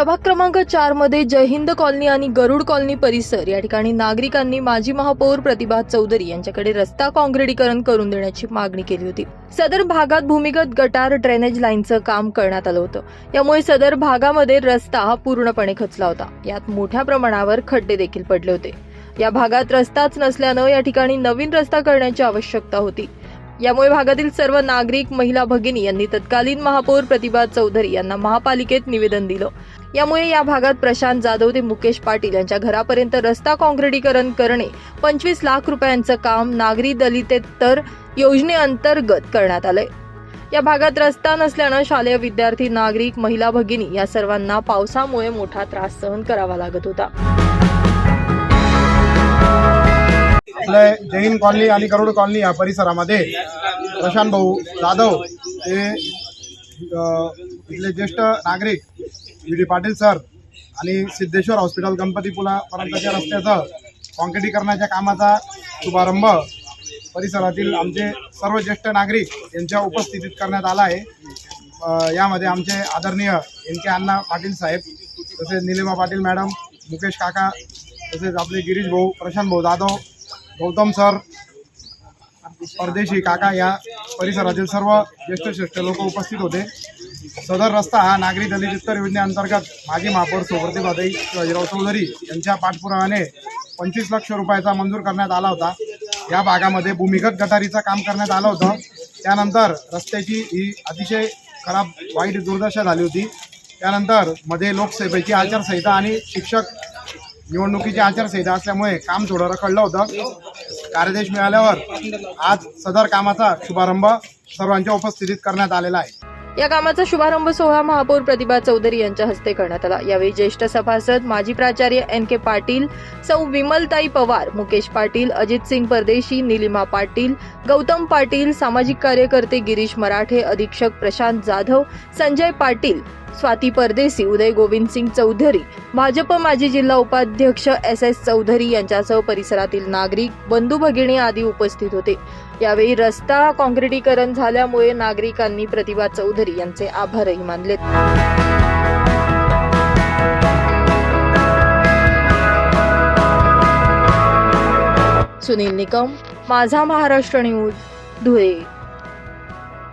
क्रमांक चारमध्ये जय हिंद कॉलनी आणि गरुड कॉलनी परिसर. या ठिकाणी नागरिकांनी माजी महापौर प्रतिभा चौधरी यांच्याकडे रस्ता काँक्रिटीकरण करून देण्याची मागणी केली होती. सदर भागात भूमिगत गटार ड्रेनेज लाईनचं काम करण्यात आलं होतं. यामुळे सदर भागामध्ये रस्ता हा पूर्णपणे खचला होता. यात मोठ्या प्रमाणावर खड्डे देखील पडले होते. या भागात रस्ताच नसल्यानं या ठिकाणी नवीन रस्ता करण्याची आवश्यकता होती. यामुळे भागातील सर्व नागरिक महिला भगिनी यांनी तत्कालीन महापौर प्रतिभा चौधरी यांना महापालिकेत निवेदन दिलं. यामुळे या भागात प्रशांत जाधव ते मुकेश पाटील यांच्या घरापर्यंत रस्ता काँक्रिटीकरण करणे पंचवीस लाख रुपयांचं काम नागरी दलितेतर योजनेअंतर्गत करण्यात आलंय. या भागात रस्ता नसल्यानं शालेय विद्यार्थी नागरिक महिला भगिनी या सर्वांना पावसामुळे मोठा त्रास सहन करावा लागत होता. आपल्या जैन कॉलनी आणि करोड कॉलनी या परिसरामध्ये. प्रशांत भाऊ जाधव हे इथले ज्येष्ठ नागरिक व्ही. डी. पाटील सर आणि सिद्धेश्वर हॉस्पिटल गणपतीपुलापर्यंतच्या रस्त्याचं काँक्रिटीकरणाच्या कामाचा शुभारंभ परिसरातील आमचे सर्व ज्येष्ठ नागरिक यांच्या उपस्थितीत करण्यात आला आहे. यामध्ये आमचे आदरणीय एन के अण्णा पाटील साहेब तसेच निलिमा पाटील मॅडम मुकेश काका तसेच आपले गिरीश भाऊ प्रशांत भाऊ जाधव गौतम सर परदेशी काका या परिसरातील सर्व ज्येष्ठ श्रेष्ठ लोक उपस्थित होते. सदर रस्ता हा नागरी दलित उत्तर योजनेअंतर्गत माजी महापौर सुप्रतिभाताई शिवाजीराव चौधरी यांच्या पाठपुराव्याने पंचवीस लक्ष रुपयाचा मंजूर करण्यात आला होता. या भागामध्ये भूमिगत गटारीचं काम करण्यात आलं होतं. त्यानंतर रस्त्याची ही अतिशय खराब वाईट दुर्दशा झाली होती. त्यानंतरमध्ये लोकसभेची आचारसंहिता आणि शिक्षक निवडणुकीची आचारसंहिता असल्यामुळे काम थोडं रखडलं होतं. कार्यादेश मिळाल्यावर आज सदर कामाचा शुभारंभ सर्वांच्या उपस्थितीत करण्यात आलेला आहे. या कामाचा शुभारंभ सोहळा महापौर प्रतिभा चौधरी यांच्या हस्ते करण्यात आला. यावेळी ज्येष्ठ सभासद माजी प्राचार्य एन के पाटील सौ विमलताई पवार मुकेश पाटील अजित सिंग परदेशी निलिमा पाटील गौतम पाटील सामाजिक कार्यकर्ते गिरीश मराठे अधीक्षक प्रशांत जाधव संजय पाटील स्वाती परदेसी उदय गोविंद सिंग चौधरी भाजप माजी जिल्हा उपाध्यक्ष एस एस चौधरी यांच्यासह परिसरातील नागरिक बंधू भगिनी आदी उपस्थित होते. यावेळी रस्ता काँक्रिटीकरण झाल्यामुळे नागरिकांनी प्रतिभा चौधरी यांचे आभारही मानलेत. सुनील निकम माझा महाराष्ट्र न्यूज धुळे.